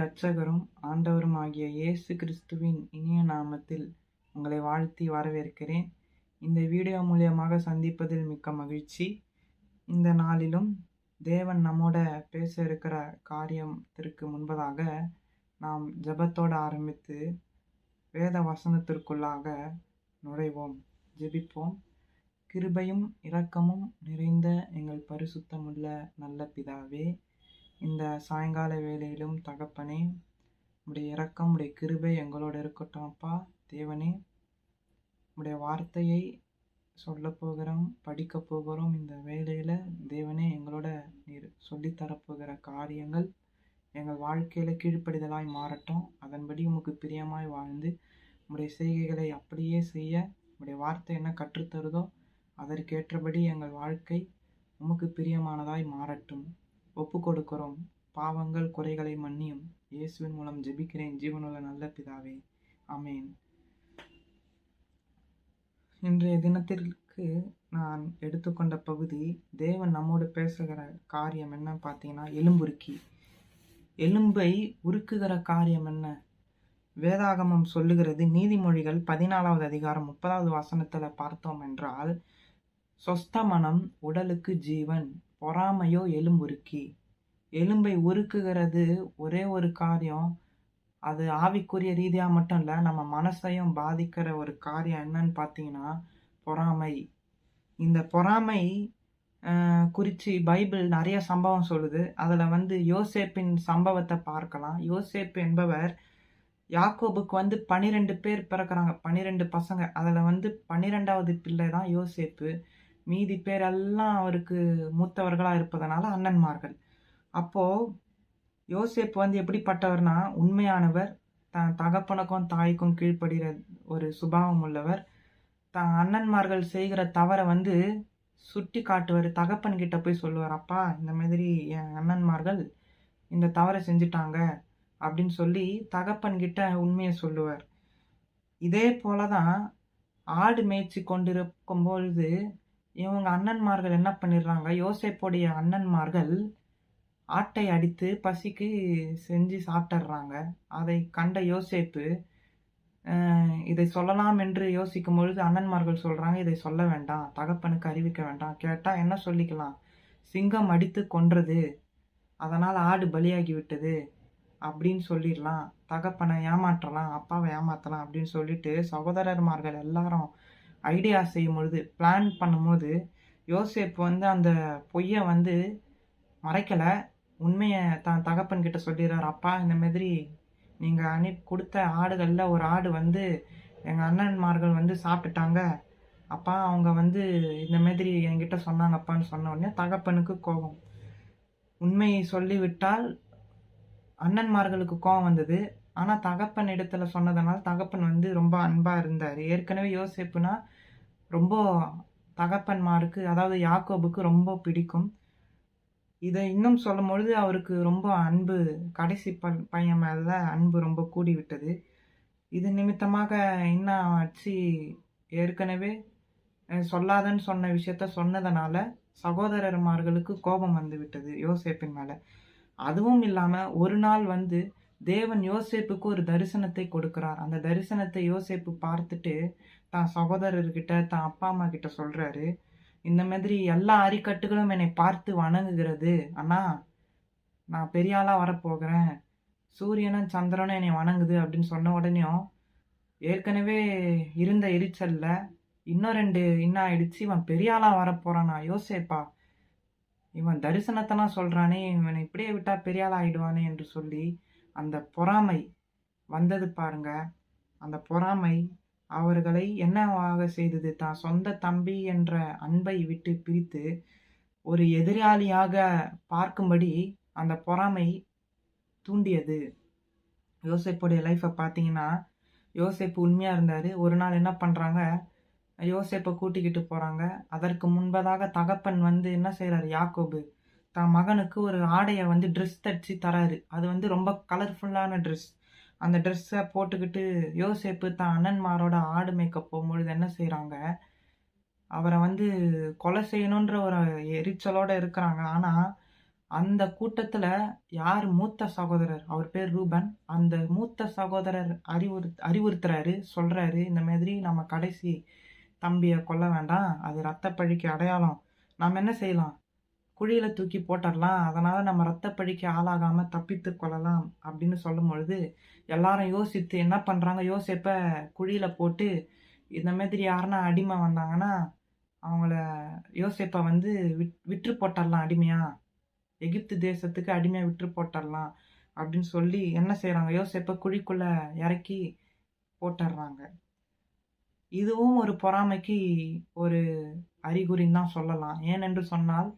இரட்சகரும் ஆண்டவரும் ஆகிய இயேசு கிறிஸ்துவின் இனிய நாமத்தில் உங்களை வாழ்த்தி வரவேற்கிறேன். இந்த வீடியோ மூலியமாக சந்திப்பதில் மிக்க மகிழ்ச்சி. இந்த நாளிலும் தேவன் நம்மோட பேச இருக்கிற காரியத்திற்கு முன்பதாக நாம் ஜெபத்தோடு ஆரம்பித்து வேத வசனத்திற்குள்ளாக நுழைவோம். ஜெபிப்போம். கிருபையும் இரக்கமும் நிறைந்த எங்கள் பரிசுத்தமுள்ள நல்ல பிதாவே இந்த சாயங்கால வேளையிலும் தகப்பனே உடைய இரக்கம் உடைய கிருபை எங்களோட இருக்கட்டும் அப்பா. தேவனே உடைய வார்த்தையை சொல்ல போகிறோம் படிக்க போகிறோம். இந்த வேலையில் தேவனே எங்களோட நீர் சொல்லித்தரப்போகிற காரியங்கள் எங்கள் வாழ்க்கையில் கீழ்ப்படிதலாய் மாறட்டும். அதன்படி உமக்கு பிரியமாய் வாழ்ந்து உடைய செய்கைகளை அப்படியே செய்ய உடைய வார்த்தை என்ன கற்றுத்தருதோ அதற்கேற்றபடி எங்கள் வாழ்க்கை உமக்கு பிரியமானதாய் மாறட்டும். ஒப்பு கொடுக்கிறோம் பாவங்கள் குறைகளை மன்னியும். இயேசுவின் மூலம் ஜெபிக்கிறேன். ஜீவனுள்ள நல்ல பிதாவே. அமேன் இன்றைய தினத்திற்கு நான் எடுத்துக்கொண்ட பகுதி தேவன் நம்மோடு பேசுகிற காரியம் என்ன பார்த்தீங்கன்னா எலும்புருக்கி. எலும்பை உருக்குகிற காரியம் என்ன? வேதாகமம் சொல்லுகிறது நீதிமொழிகள் பதினாலாவது அதிகாரம் முப்பதாவது வசனத்தில் பார்த்தோம் என்றால் சொஸ்த மனம் உடலுக்கு ஜீவன். பொறாமையோ எலும்புருக்கி எலும்பை உருக்குகிறது ஒரே ஒரு காரியம். அது ஆவிக்குரிய ரீதியாக மட்டும் இல்லை நம்ம மனசையும் பாதிக்கிற ஒரு காரியம் என்னன்னு பார்த்தீங்கன்னா பொறாமை. இந்த பொறாமை குறித்து பைபிள் நிறைய சம்பவம் சொல்லுது. அதில் வந்து யோசேப்பின் சம்பவத்தை பார்க்கலாம். யோசேப் என்பவர் யாக்கோபுக்கு வந்து பனிரெண்டு பேர் பிறக்கிறாங்க. பனிரெண்டு பசங்க. அதில் வந்து பன்னிரெண்டாவது பிள்ளை தான் யோசேப்பு. மீதி பேரெல்லாம் அவருக்கு மூத்தவர்களாக இருப்பதனால அண்ணன்மார்கள். அப்போது யோசேப் வந்து எப்படிப்பட்டவர்னா உண்மையானவர் தன் தகப்பனுக்கும் தாய்க்கும் கீழ்ப்படுகிற ஒரு சுபாவம் உள்ளவர். தன் அண்ணன்மார்கள் செய்கிற தவறை வந்து சுட்டி காட்டுவார் தகப்பன் கிட்ட போய் சொல்லுவார் அப்பா இந்த மாதிரி என் அண்ணன்மார்கள் இந்த தவறை செஞ்சிட்டாங்க அப்படின்னு சொல்லி தகப்பன் கிட்ட உண்மையை சொல்லுவார். இதே போல தான் ஆடு மேய்ச்சி கொண்டிருக்கும் பொழுது இவங்க அண்ணன்மார்கள் என்ன பண்ணிடுறாங்க? யோசேப்போடைய அண்ணன்மார்கள் ஆட்டை அடித்து பசிக்கு செஞ்சு சாப்பிட்றாங்க அதை கண்ட யோசேப்பு இதை சொல்லலாம் என்று யோசிக்கும் பொழுது அண்ணன்மார்கள் சொல்கிறாங்க இதை சொல்ல வேண்டாம். தகப்பனுக்கு அறிவிக்க வேண்டாம். கேட்டால் என்ன சொல்லிக்கலாம்? சிங்கம் அடித்து கொன்றது. அதனால் ஆடு பலியாகி விட்டது. அப்படின்னு சொல்லிடலாம். தகப்பனை ஏமாற்றலாம் அப்பாவை ஏமாற்றலாம் அப்படின்னு சொல்லிட்டு சகோதரர்மார்கள் எல்லாரும் ஐடியா செய்யும் பொழுது பிளான் பண்ணும்போது யோசேப் வந்து அந்த பொய்யை வந்து மறைக்கலை. உண்மையை தான் தகப்பன்கிட்ட சொல்லிடுறார் அப்பா இந்த மாதிரி நீங்கள் அனுப்பி கொடுத்த ஆடுகளில் ஒரு ஆடு வந்து எங்கள் அண்ணன்மார்கள் வந்து சாப்பிட்டுட்டாங்க. அப்பா அவங்க வந்து இந்த மாதிரி என்கிட்ட சொன்னாங்கப்பான்னு சொன்ன உடனே தகப்பனுக்கு கோபம். உண்மையை சொல்லிவிட்டால் அண்ணன்மார்களுக்கு கோபம் வந்தது. ஆனால் தகப்பன் இடத்துல சொன்னதுனால தகப்பன் வந்து ரொம்ப அன்பாக இருந்தார். ஏற்கனவே யோசிப்புனா ரொம்ப தகப்பன்மாருக்கு அதாவது யாக்கோபுக்கு ரொம்ப பிடிக்கும். இதை இன்னும் சொல்லும் பொழுது அவருக்கு ரொம்ப அன்பு கடைசி ப பையன் மேலே அன்பு ரொம்ப கூடி விட்டது இது நிமித்தமாக என்ன ஆச்சு? ஏற்கனவே சொல்லாதன்னு சொன்ன விஷயத்த சொன்னதுனால சகோதரர்மார்களுக்கு கோபம் வந்து விட்டது யோசேப்பின் மேலே. அதுவும் இல்லாமல் ஒரு நாள் வந்து தேவன் யோசேப்புக்கு ஒரு தரிசனத்தை கொடுக்கிறார். அந்த தரிசனத்தை யோசேப்பு பார்த்துட்டு தான் சகோதரர்கிட்ட தான் அப்பா அம்மா கிட்ட சொல்கிறாரு இந்த மாதிரி எல்லா அரிக்கட்டுகளும் என்னை பார்த்து வணங்குகிறது. அண்ணா நான் பெரிய ஆளாக வரப்போகிறேன். சூரியனும் சந்திரனும் என்னை வணங்குது அப்படின்னு சொன்ன உடனேயும் ஏற்கனவே இருந்த எரிச்சலில் இன்னும் ரெண்டு இன்னும் ஆயிடுச்சு இவன் பெரிய ஆளாக யோசேப்பா. இவன் தரிசனத்தெல்லாம் சொல்கிறானே இவனை இப்படியே விட்டால் பெரிய ஆள் ஆயிடுவானே என்று சொல்லி அந்த பொறாமை வந்தது பாருங்க. அந்த பொறாமை அவர்களை என்னவாக செய்தது? தான் சொந்த தம்பி என்ற அன்பை விட்டு பிரித்து ஒரு எதிராளியாக பார்க்கும்படி அந்த பொறாமை தூண்டியது. யோசேப்புடைய லைஃப்பை பார்த்தீங்கன்னா யோசிப்பு உண்மையாக இருந்தார். ஒரு நாள் என்ன பண்ணுறாங்க யோசேப்பை கூட்டிக்கிட்டு போகிறாங்க அதற்கு முன்பதாக தகப்பன் வந்து என்ன செய்கிறாரு யாக்கோபு தான் மகனுக்கு ஒரு ஆடையை வந்து ட்ரெஸ் தச்சு தராரு. அது வந்து ரொம்ப கலர்ஃபுல்லான ட்ரெஸ் அந்த ட்ரெஸ்ஸை போட்டுக்கிட்டு யோசேப்பு தான் அண்ணன்மாரோட ஆடு மேக்கப் போகும்பொழுது என்ன செய்கிறாங்க அவரை வந்து கொலை செய்யணுன்ற ஒரு எரிச்சலோடு இருக்கிறாங்க. ஆனால் அந்த கூட்டத்தில் யார் மூத்த சகோதரர்? அவர் பேர் ரூபன். அந்த மூத்த சகோதரர் அறிவுறு அறிவுறுத்துறாரு சொல்கிறாரு இந்த மாதிரி நம்ம கடைசி தம்பியை கொல்ல வேண்டாம். அது ரத்த பழிக்கு அடையாளம். நாம் என்ன செய்யலாம்? குழியில தூக்கி போட்டுடலாம் அதனால நம்ம ரத்த பழிக்கு ஆளாகாம தப்பித்து கொள்ளலாம் அப்படின்னு சொல்லும் பொழுது எல்லாரும் யோசித்து என்ன பண்றாங்க? யோசிப்ப குழியில போட்டு இந்த மாதிரி யாருன்னா அடிமை வந்தாங்கன்னா அவங்கள யோசேப்பை வந்து விட் விற்று போட்டுடலாம் அடிமையா? எகிப்து தேசத்துக்கு அடிமையா விற்று போட்டுடலாம் அப்படின்னு சொல்லி என்ன செய்கிறாங்க யோசேப்பை குழிக்குள்ள இறக்கி போட்டுடுறாங்க இதுவும் ஒரு பொறாமைக்கு ஒரு அறிகுறின்னு தான் சொல்லலாம். ஏனென்று சொன்னால்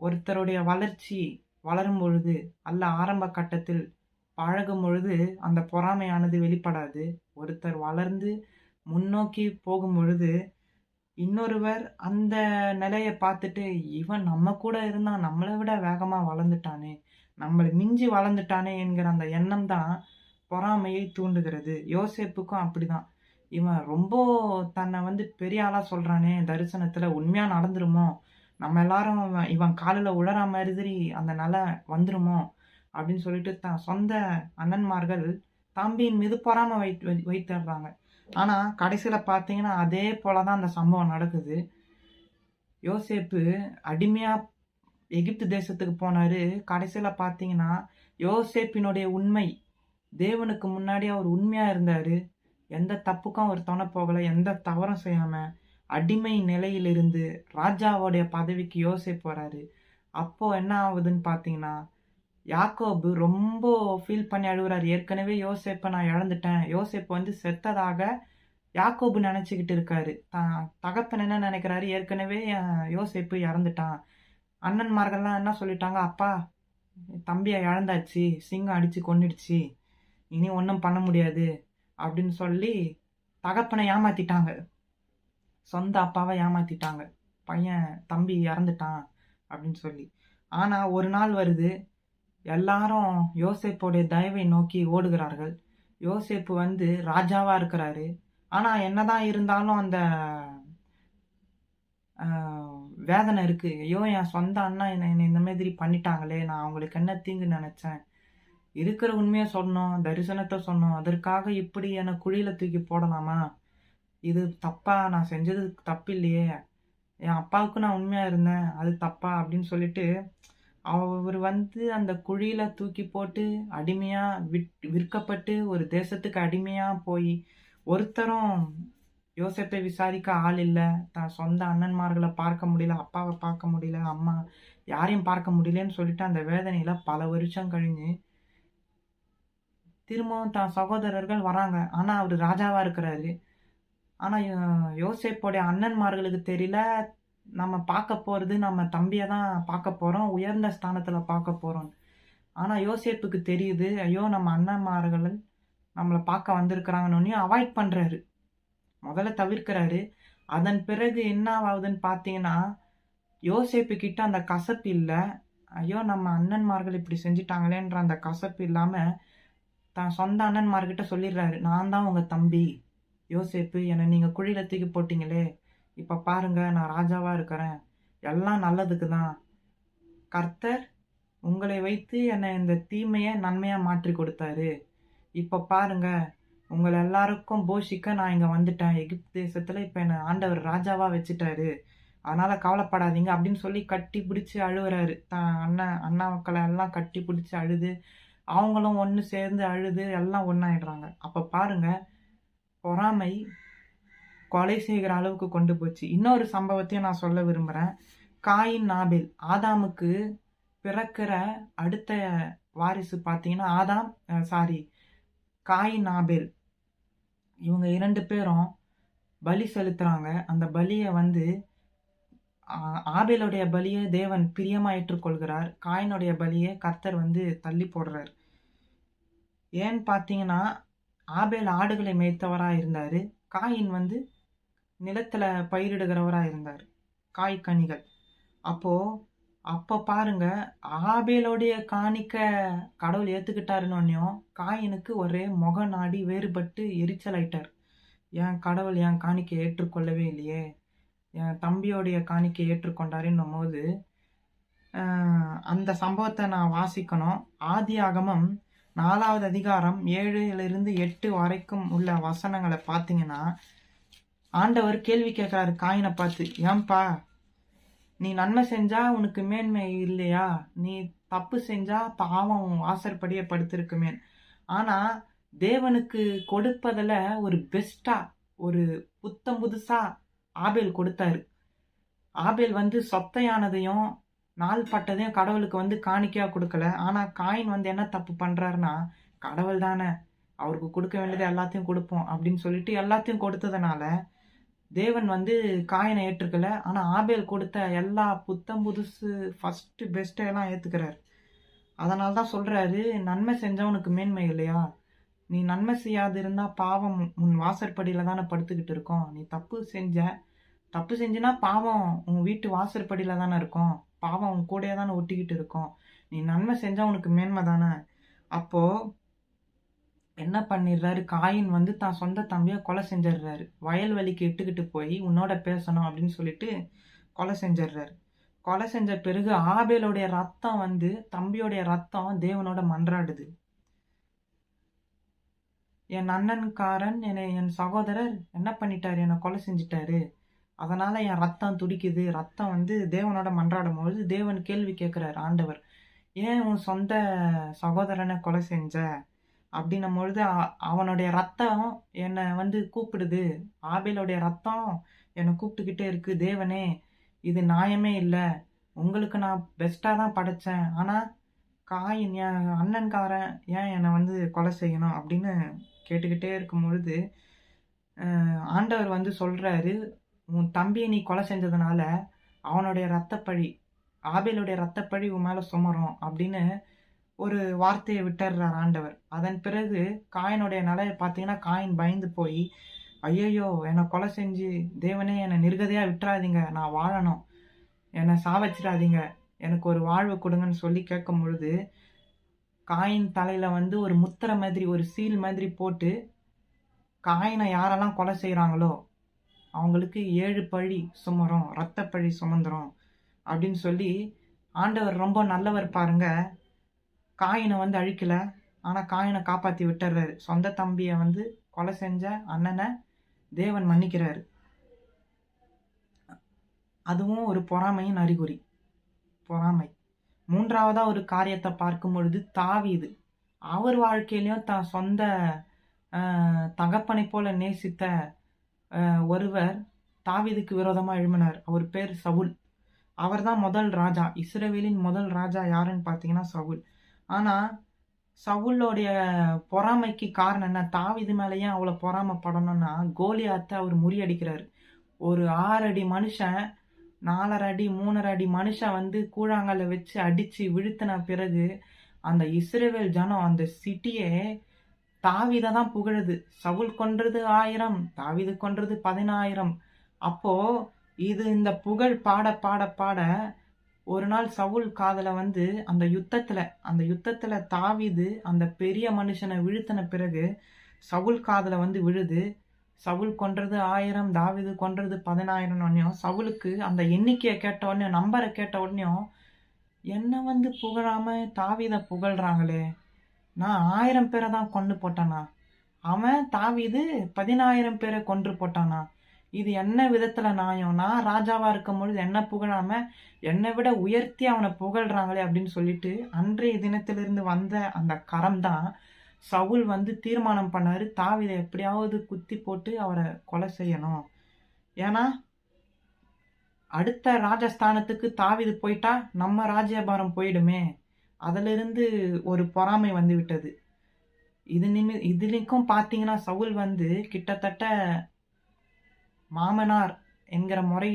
ஒருத்தருடைய வளர்ச்சி வளரும் பொழுது அல்ல ஆரம்ப கட்டத்தில் பழகும் பொழுது அந்த பொறாமையானது வெளிப்படாது. ஒருத்தர் வளர்ந்து முன்னோக்கி போகும் பொழுது இன்னொருவர் அந்த நிலையை பார்த்துட்டு இவன் நம்ம கூட இருந்தான் நம்மளை விட வேகமாக வளர்ந்துட்டானே நம்மளை மிஞ்சி வளர்ந்துட்டானே என்கிற அந்த எண்ணம் தான் பொறாமையை தூண்டுகிறது. யோசேப்புக்கும் அப்படிதான். இவன் ரொம்ப தன்னை வந்து பெரிய ஆளாக சொல்கிறானே தரிசனத்தில் உண்மையாக நடந்துருமோ நம்ம எல்லாரும் இவன் இவன் காலில் உழற மாதிரி அந்த நிலை வந்துருமோ அப்படின்னு சொல்லிட்டு தான் சொந்த அண்ணன்மார்கள் தம்பியின் மீது பொறாம வை வை- ஆனால் கடைசியில் பார்த்தீங்கன்னா அதே போலதான் அந்த சம்பவம் நடக்குது. யோசேப்பு அடிமையாக எகிப்து தேசத்துக்கு போனார். கடைசியில் பார்த்தீங்கன்னா யோசேப்பினுடைய உண்மை தேவனுக்கு முன்னாடி அவர் உண்மையாக இருந்தார். எந்த தப்புக்கும் அவர் துணை போகலை எந்த தவறும் செய்யாமல் அடிமை நிலையிலிருந்து ராஜாவோடைய பதவிக்கு யோசிப்பு வராரு அப்போது என்ன ஆகுதுன்னு பார்த்தீங்கன்னா யாக்கோபு ரொம்ப ஃபீல் பண்ணி அழுகுறாரு. ஏற்கனவே யோசேப்பை நான் இழந்துட்டேன். யோசேப்பு வந்து செத்ததாக யாக்கோபு நினச்சிக்கிட்டு இருக்காரு. தகப்பன் என்ன நினைக்கிறாரு? ஏற்கனவே யோசிப்பு யோசேப்பு இறந்துட்டான். அண்ணன்மார்கள்லாம் என்ன சொல்லிட்டாங்க? அப்பா தம்பியை இழந்தாச்சு. சிங்கம் அடித்து கொன்னுடுச்சு. இனி ஒன்றும் பண்ண முடியாது. அப்படின்னு சொல்லி தகப்பனை ஏமாத்திட்டாங்க. சொந்த அப்பாவை ஏமாத்திட்டாங்க. பையன் தம்பி இறந்துட்டான் அப்படின்னு சொல்லி. ஆனா ஒரு நாள் வருது எல்லாரும் யோசேப்போடைய தயவை நோக்கி ஓடுகிறார்கள். யோசேப்பு வந்து ராஜாவா இருக்கிறாரு. ஆனா என்னதான் இருந்தாலும் அந்த வேதனை இருக்கு. ஐயோ என் சொந்த அண்ணா என்னை என்னை இந்த மாதிரி பண்ணிட்டாங்களே நான் அவங்களுக்கு என்ன தீங்கு நினைச்சேன்? இருக்கிற உண்மையை சொன்னோம் தரிசனத்தை சொன்னோம். அதற்காக இப்படி என்னை குழியில தூக்கி போடலாமா? இது தப்பா நான் செஞ்சது தப்பு இல்லையே என் அப்பாவுக்கு நான் உண்மையாக இருந்தேன். அது தப்பா அப்படின்னு சொல்லிட்டு அவர் வந்து அந்த குழியில் தூக்கி போட்டு அடிமையாக விட் விற்கப்பட்டு ஒரு தேசத்துக்கு அடிமையாக போய் ஒருத்தரும் யோசிப்பை விசாரிக்க ஆள் இல்லை. தான் சொந்த அண்ணன்மார்களை பார்க்க முடியல அப்பாவை பார்க்க முடியல அம்மா யாரையும் பார்க்க முடியலன்னு சொல்லிட்டு அந்த வேதனையில் பல வருஷம் கழிஞ்சு திரும்பவும் தான் சகோதரர்கள் வராங்க. ஆனால் அவர் ராஜாவாக இருக்கிறாரு. ஆனால் யோசேப்போடைய அண்ணன்மார்களுக்கு தெரியல. நம்ம பார்க்க போகிறது நம்ம தம்பியை தான் பார்க்க போகிறோம் உயர்ந்த ஸ்தானத்தில் பார்க்க போகிறோம் ஆனால் யோசேப்புக்கு தெரியுது ஐயோ நம்ம அண்ணன்மார்கள் நம்மளை பார்க்க வந்திருக்கிறாங்கன்னு அவாய்ட் பண்ணுறாரு முதல்ல தவிர்க்கிறாரு. அதன் பிறகு என்ன ஆகுதுன்னு பார்த்தீங்கன்னா யோசேப்பு கிட்ட அந்த கசப்பு இல்லை. ஐயோ நம்ம அண்ணன்மார்கள் இப்படி செஞ்சிட்டாங்களேன்ற அந்த கசப்பு இல்லாமல் தான் சொந்த அண்ணன்மார்கிட்ட சொல்லிடுறாரு. நான் தான் உங்கள் தம்பி. யோசேப்பு என்னை நீங்கள் குழியில தூக்கி போட்டிங்களே. இப்போ பாருங்க நான் ராஜாவாக இருக்கிறேன். எல்லாம் நல்லதுக்கு தான். கர்த்தர் உங்களை வைத்து என்னை இந்த தீமையை நன்மையாக மாற்றி கொடுத்தாரு. இப்போ பாருங்க உங்களை எல்லாருக்கும் போஷிக்க நான் இங்கே வந்துட்டேன். எகிப்து தேசத்தில் இப்போ என்னை ஆண்டவர் ராஜாவாக வச்சுட்டாரு. அதனால் கவலைப்படாதீங்க அப்படின்னு சொல்லி கட்டி பிடிச்சி அழுவுறாரு. தான் அண்ணன் அண்ணா மக்களை எல்லாம் கட்டி பிடிச்சி அழுது அவங்களும் ஒன்று சேர்ந்து அழுது எல்லாம் ஒன்றாயிடுறாங்க அப்போ பாருங்கள் பொறாமை கொலை செய்கிற அளவுக்கு கொண்டு போச்சு. இன்னொரு சம்பவத்தையும் நான் சொல்ல விரும்புகிறேன் காயின் நாபேல் ஆதாமுக்கு பிறக்கிற அடுத்த வாரிசு பார்த்தீங்கன்னா ஆதாம் சாரி காயின் நாபேல். இவங்க இரண்டு பேரும் பலி செலுத்துகிறாங்க அந்த பலியை வந்து ஆபேலுடைய பலியை தேவன் பிரியமாக ஏற்றுக்கொள்கிறார் காயினுடைய பலியை கர்த்தர் வந்து தள்ளி போடுறார். ஏன்னு பார்த்தீங்கன்னா ஆபேல் ஆடுகளை மேய்த்தவராக இருந்தார். காயின் வந்து நிலத்தில் பயிரிடுகிறவராக இருந்தார். காய் கனிகள். அப்போது அப்போ பாருங்க ஆபேலோடைய காணிக்க கடவுள் ஏற்றுக்கிட்டாருன்னொன்னையும் காயினுக்கு ஒரே முக நாடி வேறுபட்டு எரிச்சல் ஆயிட்டார் என் கடவுள் என் காணிக்கை ஏற்றுக்கொள்ளவே இல்லையே? என் தம்பியோடைய காணிக்கை ஏற்றுக்கொண்டாருன்னும் போது அந்த சம்பவத்தை நான் வாசிக்கணும். ஆதி ஆகமம் நாலாவது அதிகாரம் ஏழுலிருந்து எட்டு வரைக்கும் உள்ள வசனங்களை பார்த்தீங்கன்னா ஆண்டவர் கேள்வி கேட்குறாரு காயினை பார்த்து ஏன்பா நீ நன்மை செஞ்சா உனக்கு மேன்மை இல்லையா? நீ தப்பு செஞ்சா பாவம் வாசற்படியே படுத்திருக்குமேன் ஆனால் தேவனுக்கு கொடுப்பதில் ஒரு பெஸ்ட்டாக ஒரு புத்தம் புதுசாக ஆபேல் கொடுத்தாரு. ஆபேல் வந்து சொத்தையானதையும் நாள் பட்டதையும் கடவுளுக்கு வந்து காணிக்கையாக கொடுக்கல. ஆனால் காயின் வந்து என்ன தப்பு பண்ணுறாருன்னா கடவுள் தானே. அவருக்கு கொடுக்க வேண்டியது எல்லாத்தையும் கொடுப்போம் அப்படின்னு சொல்லிட்டு எல்லாத்தையும் கொடுத்ததுனால தேவன் வந்து காயினை ஏற்றுக்கல. ஆனால் ஆபேல் கொடுத்த எல்லா புத்தம் புதுசு ஃபஸ்ட்டு பெஸ்ட்டையெல்லாம் எல்லாம் அதனால தான் சொல்கிறாரு நன்மை செஞ்சவனுக்கு மேன்மை இல்லையா? நீ நன்மை செய்யாது இருந்தால் பாவம் உன் வாசற்படியில் தானே படுத்துக்கிட்டு இருக்கோம். நீ தப்பு செஞ்ச தப்பு செஞ்சுனா பாவம் உன் வீட்டு வாசற்படியில் தானே இருக்கும். பாவம் உன் கூடயே தானே ஒட்டிக்கிட்டு இருக்கோம். நீ நன்மை செஞ்சால் உனக்கு மேன்மை தானே? அப்போது என்ன பண்ணிடுறாரு? காயின் வந்து தான் சொந்த தம்பியை கொலை செஞ்சிடுறாரு. வயல்வெளிக்கு இட்டுக்கிட்டு போய் உன்னோட பேசணும் அப்படின்னு சொல்லிட்டு கொலை செஞ்சிடுறாரு. கொலை செஞ்ச பிறகு ஆபேலுடைய ரத்தம் வந்து தம்பியோடைய ரத்தம் தேவனோட மன்றாடுது. என் அண்ணன்காரன் என்னை என் சகோதரர் என்ன பண்ணிட்டாரு? என்னை கொலை செஞ்சிட்டாரு. அதனால என் ரத்தம் துடிக்குது. ரத்தம் வந்து தேவனோட மன்றாடும் பொழுது தேவன் கேள்வி கேட்குறாரு ஆண்டவர் ஏன் உன் சொந்த சகோதரனை கொலை செஞ்ச? அப்படின்னும் பொழுது அவனுடைய ரத்தம் என்னை வந்து கூப்பிடுது. ஆபேலுடைய ரத்தம் என்னை கூப்பிட்டுக்கிட்டே இருக்கு. தேவனே இது நியாயமே இல்லை. உங்களுக்கு நான் பெஸ்ட்டாக தான் படைச்சேன். ஆனால் காயின் என் அண்ணன்காரன் ஏன் என்னை வந்து கொலை செய்யணும்? அப்படின்னு கேட்டுக்கிட்டே இருக்கும் பொழுது ஆண்டவர் வந்து சொல்கிறாரு தம்பியை நீ கொலை செஞ்சதுனால அவனுடைய ரத்தப்பழி ஆபேலுடைய ரத்தப்பழி உன் மேலே சுமரும் அப்படின்னு ஒரு வார்த்தையை விட்டுறார் ஆண்டவர். அதன் பிறகு காயினுடைய நிலையை பார்த்தீங்கன்னா காயின் பயந்து போய் ஐயையோ என்னை கொலை செஞ்சு தேவனே என்னை நிர்கதையாக விட்டுறாதீங்க நான் வாழணும். என்னை சாவச்சிடாதீங்க. எனக்கு ஒரு வாழ்வு கொடுங்கன்னு சொல்லி கேட்கும் பொழுது காயின் தலையில் வந்து ஒரு முத்திரை மாதிரி ஒரு சீல் மாதிரி போட்டு காயினை யாரெல்லாம் கொலை செய்கிறாங்களோ அவங்களுக்கு ஏழு பழி சுமரும் ரத்த பழி சுமந்துரும் அப்படின்னு சொல்லி ஆண்டவர் ரொம்ப நல்லவர் பாருங்க. காயினை வந்து அழிக்கல. ஆனால் காயினை காப்பாற்றி விட்டுறாரு. சொந்த தம்பியை வந்து கொலை செஞ்ச அண்ணனை தேவன் மன்னிக்கிறாரு. அதுவும் ஒரு பொறாமையின் அறிகுறி. பொறாமை. மூன்றாவதாக ஒரு காரியத்தை பார்க்கும் பொழுது தாவிது அவர் வாழ்க்கையிலையும் தான் சொந்த தகப்பனை போல நேசித்த ஒருவர் தாவீதுக்கு விரோதமாக எழுமினார் அவர் பேர் சவுல். அவர்தான் முதல் ராஜா. இஸ்ரேவேலின் முதல் ராஜா யாருன்னு பார்த்தீங்கன்னா சவுல். ஆனால் சவுலோடைய பொறாமைக்கு காரணம் என்ன? தாவிது மேலேயே அவ்வளோ பொறாமப்படணும்னா கோலியாத்தை அவர் முறியடிக்கிறார். ஒரு ஆறு அடி மனுஷன் நாலரை அடி மூணரை அடி மனுஷன் வந்து கூழாங்கல்ல வச்சு அடித்து வீழ்த்தின பிறகு அந்த இஸ்ரேவேல் ஜனம் அந்த சிட்டியே தாவீதை தான் புகழுது. சவுல் கொன்றது ஆயிரம் தாவிது கொன்றது பதினாயிரம். அப்போ இது இந்த புகழ் பாட பாட பாட ஒரு நாள் சவுல் காதல வந்து அந்த யுத்தத்துல அந்த யுத்தத்துல தாவிது அந்த பெரிய மனுஷனை வீழ்த்தின பிறகு சவுல் காதல வந்து விழுது. சவுல் கொன்றது ஆயிரம் தாவீது கொன்றது பதினாயிரம் உடனே சவுலுக்கு அந்த எண்ணிக்கையை கேட்ட உடனே நம்பரை கேட்ட உடனே என்ன வந்து புகழாம தாவித புகழ்றாங்களே? நான் ஆயிரம் பேரை தான் கொண்டு போட்டானா? அவன் தாவிது பதினாயிரம் பேரை கொன்று போட்டானா? இது என்ன விதத்துல நியாயம் நான் ராஜாவா இருக்கும் பொழுது என்ன புகழாம என்னை விட உயர்த்தி அவனை புகழ்றாங்களே அப்படின்னு சொல்லிட்டு அன்றைய தினத்திலிருந்து வந்த அந்த கரம் தான் சவுல் வந்து தீர்மானம் பண்ணாரு தாவீதை எப்படியாவது குத்தி போட்டு அவரை கொலை செய்யணும். ஏன்னா அடுத்த ராஜஸ்தானத்துக்கு தாவிது போயிட்டா நம்ம ராஜ்யபாரம் போயிடுமே. அதிலிருந்து ஒரு பொறாமை வந்து விட்டது இது நிமி இதுலிக்கும் பார்த்தீங்கன்னா சவுல் வந்து கிட்டத்தட்ட மாமனார் என்கிற முறை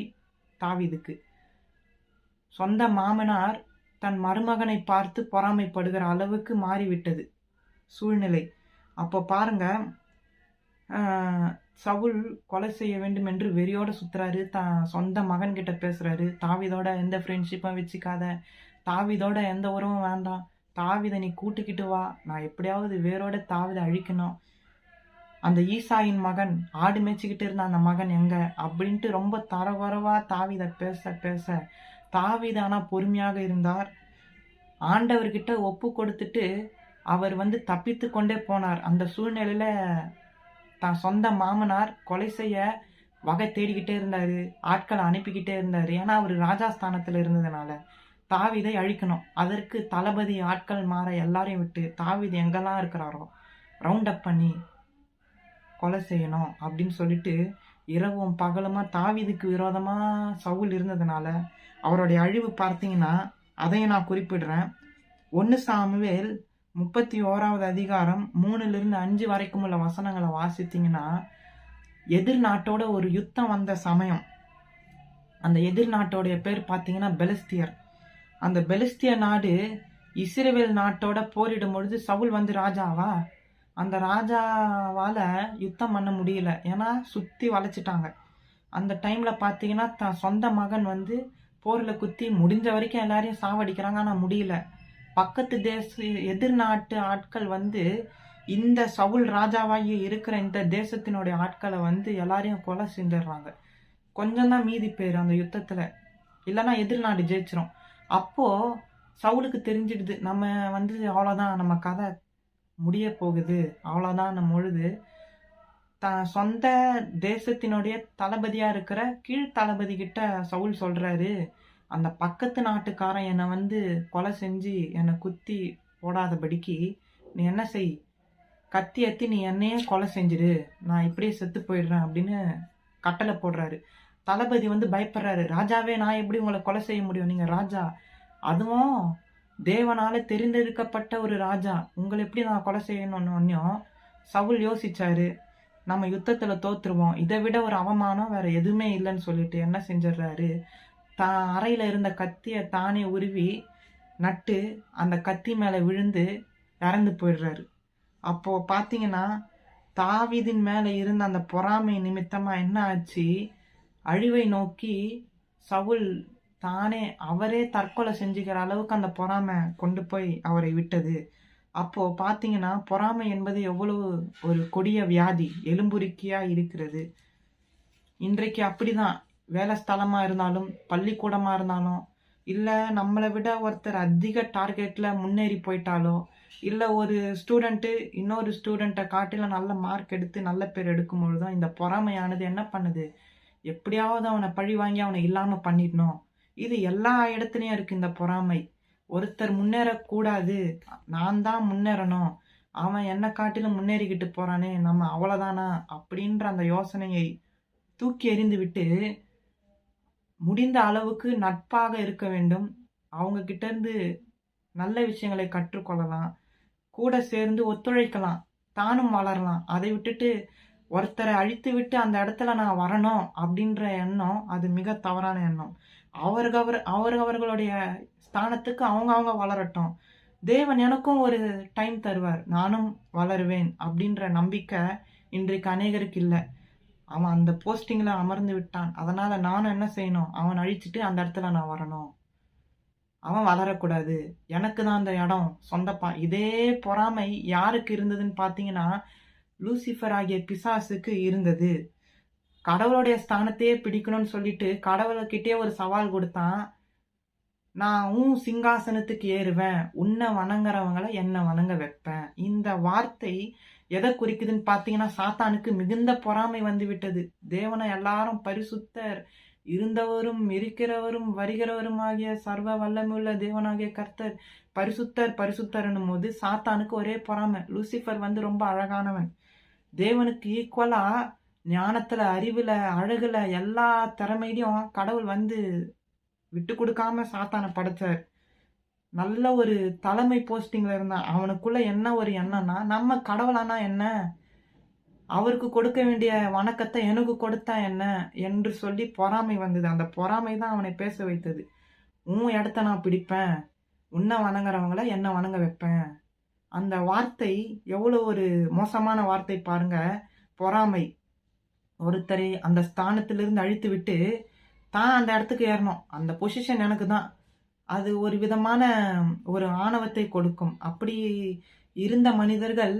தாவிதுக்கு சொந்த மாமனார் தன் மருமகனை பார்த்து பொறாமைப்படுகிற அளவுக்கு மாறிவிட்டது சூழ்நிலை. அப்போ பாருங்க சவுல் கொலை செய்ய வேண்டும் என்று வெறியோட சுத்துறாரு தான் சொந்த மகன்கிட்ட பேசுறாரு எந்த ஃப்ரெண்ட்ஷிப்பும் வச்சுக்காத தாவிதோட எந்த உறவும் வேண்டாம். தாவிதை நீ கூட்டிக்கிட்டு வா. நான் எப்படியாவது வேரோட தாவிதை அழிக்கணும். அந்த ஈசாயின் மகன் ஆடு மேய்ச்சிக்கிட்டு இருந்த அந்த மகன் எங்க? அப்படின்ட்டு ரொம்ப தரவரவா தாவிதை பேச பேச. தாவித ஆனால் பொறுமையாக இருந்தார். ஆண்டவர்கிட்ட ஒப்பு கொடுத்துட்டு அவர் வந்து தப்பித்து கொண்டே போனார். அந்த சூழ்நிலையில தான் சொந்த மாமனார் கொலை செய்ய வகை தேடிக்கிட்டே இருந்தாரு. ஆட்களை அனுப்பிக்கிட்டே இருந்தாரு. ஏன்னா அவர் ராஜாஸ்தானத்துல இருந்ததுனால. தாவீதை அழிக்கணும். அதற்கு தளபதி ஆட்கள் மாற எல்லாரையும் விட்டு தாவீது எங்கெல்லாம் இருக்கிறாரோ ரவுண்ட் அப் பண்ணி கொலை செய்யணும் அப்படின்னு சொல்லிட்டு இரவும் பகலுமா தாவிதுக்கு விரோதமாக சவுல் இருந்ததுனால அவருடைய அழிவு பார்த்தீங்கன்னா அதையும் நான் குறிப்பிடுறேன். ஒன்று சாமுவேல் முப்பத்தி ஓராவது அதிகாரம் மூணுலேருந்து அஞ்சு வரைக்கும் உள்ள வசனங்களை வாசித்தீங்கன்னா எதிர் நாட்டோட ஒரு யுத்தம் வந்த சமயம் அந்த எதிர்நாட்டோடைய பேர் பார்த்தீங்கன்னா பெலஸ்தியர். அந்த பெலிஸ்திய நாடு இஸ்ரேல் நாட்டோட போரிடும் பொழுது சவுல் வந்து ராஜாவா? அந்த ராஜாவால் யுத்தம் பண்ண முடியல. ஏன்னா சுற்றி வளைச்சிட்டாங்க. அந்த டைமில் பார்த்தீங்கன்னா தன் சொந்த மகன் வந்து போரில் குத்தி முடிஞ்ச வரைக்கும் எல்லாரையும் சாவடிக்கிறாங்க. ஆனால் முடியல. பக்கத்து தேச எதிர்நாட்டு ஆட்கள் வந்து இந்த சவுல் ராஜாவாகி இருக்கிற இந்த தேசத்தினுடைய ஆட்களை வந்து எல்லாரையும் கொலை செஞ்சிடுறாங்க. கொஞ்சம் தான் மீதி பேர் அந்த யுத்தத்தில். இல்லைன்னா எதிர்நாடு ஜெயிச்சிரும். அப்போ சவுலுக்கு தெரிஞ்சிடுது நம்ம வந்து அவ்வளோதான் நம்ம கதை முடிய போகுது அவ்வளோதான் நம்ம பொழுது த சொந்த தேசத்தினுடைய தளபதியாக இருக்கிற கீழ் தளபதி கிட்ட சவுல் சொல்கிறாரு அந்த பக்கத்து நாட்டுக்காரன் என்னை வந்து கொலை செஞ்சு என்னை குத்தி போடாதபடிக்கு நீ என்ன செய்? கத்தி எத்தி நீ என்னையே கொலை செஞ்சிடு நான் இப்படியே செத்து போயிடுறேன் அப்படின்னு கட்டளை போடுறாரு. தளபதி வந்து பயப்படுறாரு. ராஜாவே நான் எப்படி உங்களை கொலை செய்ய முடியும்? நீங்க ராஜா. அதுவும் தேவனால தெரிந்தெடுக்கப்பட்ட ஒரு ராஜா. உங்களை எப்படி நான் கொலை செய்யணும்னு சவுல் யோசிச்சாரு. நம்ம யுத்தத்துல தோத்துருவோம். இதை விட ஒரு அவமானம் வேற எதுவுமே இல்லைன்னு சொல்லிட்டு என்ன செஞ்சிடுறாரு? தான் அறையில இருந்த கத்தியை தானே உருவி நட்டு அந்த கத்தி மேலே விழுந்து இறந்து போயிடுறாரு. அப்போ பார்த்தீங்கன்னா தாவிதின் மேலே இருந்த அந்த பொறாமை நிமித்தமாக என்ன ஆச்சு? அழிவை நோக்கி சவுல் தானே அவரே தற்கொலை செஞ்சுக்கிற அளவுக்கு அந்த பொறாமை கொண்டு போய் அவரை விட்டது. அப்போது பார்த்தீங்கன்னா பொறாமை என்பது எவ்வளவு ஒரு கொடிய வியாதி எலும்புருக்கியாக இருக்கிறது. இன்றைக்கு அப்படிதான். வேலை ஸ்தலமாக இருந்தாலும் பள்ளிக்கூடமாக இருந்தாலும் இல்லை நம்மளை விட ஒருத்தர் அதிக டார்கெட்டில் முன்னேறி போயிட்டாலோ இல்லை ஒரு ஸ்டூடெண்ட்டு இன்னொரு ஸ்டூடெண்ட்டை காட்டில நல்ல மார்க் எடுத்து நல்ல பேர் எடுக்கும் பொழுதும் இந்த பொறாமையானது என்ன பண்ணுது? எப்படியாவது அவனை பழி வாங்கி அவனை இல்லாமல் பண்ணிடணும். இது எல்லா இடத்துலையும் இருக்கு இந்த பொறாமை. ஒருத்தர் முன்னேறக்கூடாது. நான் தான் முன்னேறணும். அவன் என்ன காட்டிலும் முன்னேறிக்கிட்டு போறானே நம்ம அவ்வளோதானா அப்படின்ற அந்த யோசனையை தூக்கி எறிந்து விட்டு முடிந்த அளவுக்கு நட்பாக இருக்க வேண்டும். அவங்க கிட்ட இருந்து நல்ல விஷயங்களை கற்றுக்கொள்ளலாம். கூட சேர்ந்து ஒத்துழைக்கலாம். தானும் வளரலாம். அதை விட்டுட்டு ஒருத்தரை அழித்து விட்டு அந்த இடத்துல நான் வரணும் அப்படின்ற எண்ணம் அது மிக தவறான எண்ணம். அவர்கவர் அவர் அவர்களுடைய ஸ்தானத்துக்கு அவங்க அவங்க வளரட்டும். தேவன் எனக்கும் ஒரு டைம் தருவார். நானும் வளருவேன் அப்படின்ற நம்பிக்கை இன்றைக்கு அநேகருக்கு இல்லை. அவன் அந்த போஸ்டிங்கில் அமர்ந்து விட்டான். அதனால் நானும் என்ன செய்யணும்? அவன் அழிச்சிட்டு அந்த இடத்துல நான் வரணும். அவன் வளரக்கூடாது. எனக்கு தான் அந்த இடம் சொந்தப்பா. இதே பொறாமை யாருக்கு இருந்ததுன்னு பார்த்தீங்கன்னா லூசிஃபர் ஆகிய பிசாசுக்கு இருந்தது. கடவுளுடைய ஸ்தானத்தையே பிடிக்கணும்னு சொல்லிட்டு கடவுள்கிட்டே ஒரு சவால் கொடுத்தான். நான் உன் சிங்காசனத்துக்கு ஏறுவேன். உன்னை வணங்குறவங்களை என்னை வணங்க வைப்பேன். இந்த வார்த்தை எதை குறிக்குதுன்னு பார்த்தீங்கன்னா சாத்தானுக்கு மிகுந்த பொறாமை வந்து விட்டது தேவனை எல்லாரும் பரிசுத்தர். இருந்தவரும் இருக்கிறவரும் வருகிறவரும் ஆகிய சர்வ வல்லமுள்ள தேவனாகிய கர்த்தர் பரிசுத்தர் பரிசுத்தர்னும் போது சாத்தானுக்கு ஒரே பொறாமை. லூசிஃபர் வந்து ரொம்ப அழகானவன். தேவனுக்கு ஈக்குவலாக ஞானத்தில் அறிவில் அழகில் எல்லா திறமையிலையும் கடவுள் வந்து விட்டு கொடுக்காம சாத்தானை படைச்சார் நல்ல ஒரு தலைமை போஸ்டிங்கில் இருந்தான். அவனுக்குள்ள என்ன ஒரு எண்ணம்னா நம்ம கடவுளானா என்ன? அவருக்கு கொடுக்க வேண்டிய வணக்கத்தை எனக்கு கொடுத்தா என்ன? என்று சொல்லி பொறாமை வந்தது. அந்த பொறாமை தான் அவனை பேச வைத்தது. உன் இடத்த நான் பிடிப்பேன். உன்னை வணங்குறவங்கள என்ன வணங்க வைப்பேன். அந்த வார்த்தை எவ்வளோ ஒரு மோசமான வார்த்தை பாருங்க. பொறாமை. ஒருத்தரை அந்த ஸ்தானத்திலிருந்து அழித்து விட்டு தான் அந்த இடத்துக்கு ஏறணும். அந்த பொசிஷன் எனக்கு தான். அது ஒரு விதமான ஒரு ஆணவத்தை கொடுக்கும். அப்படி இருந்த மனிதர்கள்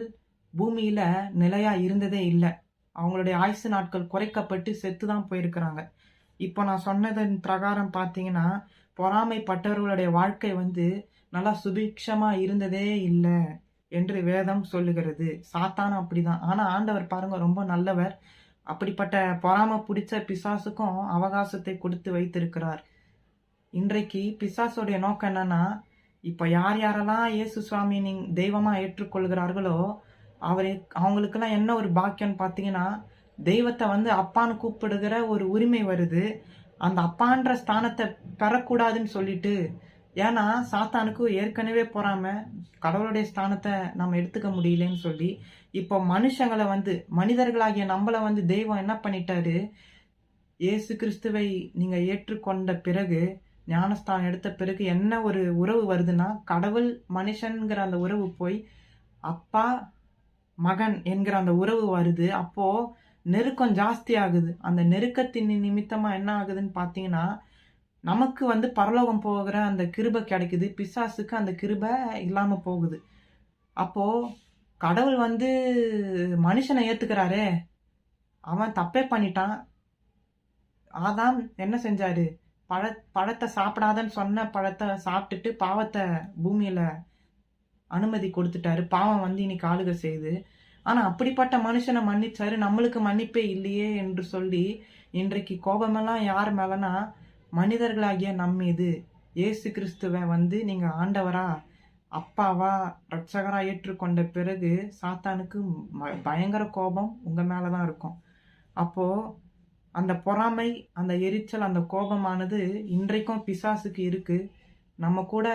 பூமியில் நிலையாக இருந்ததே இல்லை. அவங்களுடைய ஆயுசு நாட்கள் குறைக்கப்பட்டு செத்து தான் போயிருக்கிறாங்க. இப்போ நான் சொன்னதன் பிரகாரம் பார்த்தீங்கன்னா பொறாமைப்பட்டவர்களுடைய வாழ்க்கை வந்து நல்லா சுபிக்ஷமா இருந்ததே இல்லை என்று வேதம் சொல்லுகிறது. சாத்தான் அப்படிதான். ஆனா ஆண்டவர் பாருங்க ரொம்ப நல்லவர். அப்படிப்பட்ட பொறாம பிடிச்ச பிசாசுக்கும் அவகாசத்தை கொடுத்து வைத்திருக்கிறார். இன்றைக்கு பிசாசுடைய நோக்கம் என்னன்னா இப்ப யார் யாரெல்லாம் இயேசு சுவாமி நீங்க தெய்வமா ஏற்றுக்கொள்கிறார்களோ அவரை அவங்களுக்கெல்லாம் என்ன ஒரு பாக்கியம்னு பார்த்தீங்கன்னா தெய்வத்தை வந்து அப்பான்னு கூப்பிடுகிற ஒரு உரிமை வருது. அந்த அப்பான்ற ஸ்தானத்தை பெறக்கூடாதுன்னு சொல்லிட்டு ஏன்னா சாத்தானுக்கு ஏற்கனவே பொறாம கடவுளுடைய ஸ்தானத்தை நம்ம எடுத்துக்க முடியலன்னு சொல்லி இப்போ மனுஷங்களை வந்து மனிதர்களாகிய நம்மளை வந்து தெய்வம் என்ன பண்ணிட்டாரு? இயேசு கிறிஸ்துவை நீங்க ஏற்றுக்கொண்ட பிறகு ஞானஸ்தானம் எடுத்த பிறகு என்ன ஒரு உறவு வருதுன்னா கடவுள் மனுஷன்கிற அந்த உறவு போய் அப்பா மகன் என்கிற அந்த உறவு வருது. அப்போ நெருக்கம் ஜாஸ்தி ஆகுது. அந்த நெருக்கத்தின் நிமித்தமா என்ன ஆகுதுன்னு பாத்தீங்கன்னா நமக்கு வந்து பரலோகம் போகிற அந்த கிருபை கிடைக்குது பிசாசுக்கு அந்த கிருபை இல்லாமல் போகுது. அப்போது கடவுள் வந்து மனுஷனை ஏற்றுக்கிறாரே அவன் தப்பே பண்ணிட்டான். ஆதாம் என்ன செஞ்சாரு? பழ பழத்தை சாப்பிடாதன்னு சொன்ன பழத்தை சாப்பிட்டுட்டு பாவத்தை பூமியில் அனுமதி கொடுத்துட்டாரு. பாவம் வந்து இன்னைக்கு ஆளுக செய்யுது. ஆனால் அப்படிப்பட்ட மனுஷனை மன்னிச்சாரு. நம்மளுக்கு மன்னிப்பே இல்லையே என்று சொல்லி இன்றைக்கு கோபமெல்லாம் யார் மேலனா மனிதர்களாகிய நம் மீது இயேசு கிறிஸ்துவை வந்து நீங்கள் ஆண்டவரா அப்பாவா ரட்சகராக ஏற்றுக்கொண்ட பிறகு சாத்தானுக்கு பயங்கர கோபம் உங்கள் மேலே தான் இருக்கும். அப்போது அந்த பொறாமை அந்த எரிச்சல் அந்த கோபமானது இன்றைக்கும் பிசாசுக்கு இருக்குது நம்ம கூட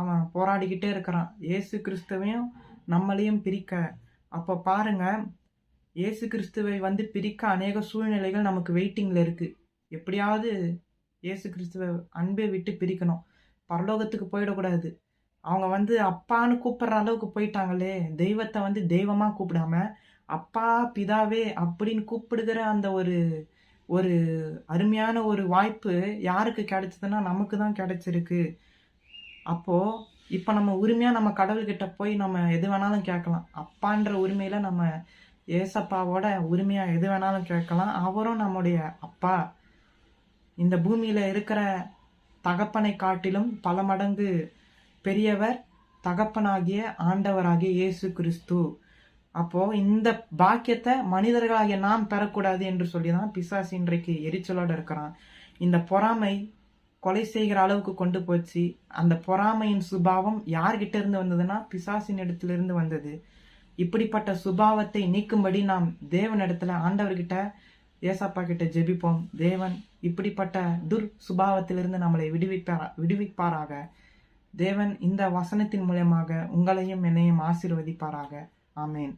அவன் போராடிக்கிட்டே இருக்கிறான். இயேசு கிறிஸ்துவையும் நம்மளையும் பிரிக்க. அப்போ பாருங்க இயேசு கிறிஸ்துவை வந்து பிரிக்க அநேக சூழ்நிலைகள் நமக்கு வெயிட்டிங்கில் இருக்குது எப்படியாவது இயேசு கிறிஸ்துவை அன்பை விட்டு பிரிக்கணும். பரலோகத்துக்கு போயிடக்கூடாது. அவங்க வந்து அப்பான்னு கூப்பிடுற அளவுக்கு போயிட்டாங்களே. தெய்வத்தை வந்து தெய்வமாக கூப்பிடாம அப்பா பிதாவே அப்படின்னு கூப்பிடுகிற அந்த ஒரு ஒரு அருமையான ஒரு வாய்ப்பு யாருக்கு கிடைச்சதுன்னா நமக்கு தான் கிடைச்சிருக்கு. அப்போது இப்போ நம்ம உரிமையாக நம்ம கடவுள்கிட்ட போய் நம்ம எது வேணாலும் கேட்கலாம். அப்பான்ற உரிமையில் நம்ம ஏசப்பாவோட உரிமையாக எது வேணாலும் கேட்கலாம். அவரும் நம்முடைய அப்பா. இந்த பூமியில் இருக்கிற தகப்பனை காட்டிலும் பல மடங்கு பெரியவர் தகப்பனாகிய ஆண்டவராகிய இயேசு கிறிஸ்து. அப்போ இந்த பாக்கியத்தை மனிதர்களாகிய நாம் பெறக்கூடாது என்று சொல்லி தான் பிசாசு இன்றைக்கு எரிச்சலோட இருக்கிறான். இந்த பொறாமை கொலை செய்கிற அளவுக்கு கொண்டு போச்சு. அந்த பொறாமையின் சுபாவம் யார்கிட்ட இருந்து வந்ததுன்னா பிசாசின் இடத்திலிருந்து வந்தது. இப்படிப்பட்ட சுபாவத்தை நீக்கும்படி நாம் தேவனிடத்துல ஆண்டவர்கிட்ட ஏசப்பா கிட்ட ஜெபிப்போம். தேவன் இப்படிப்பட்ட துர் சுபாவத்திலிருந்து நம்மளை விடுவிப்பாரா விடுவிப்பாராக. தேவன் இந்த வசனத்தின் மூலயமாக உங்களையும் என்னையும் ஆசிர்வதிப்பாராக. ஆமேன்.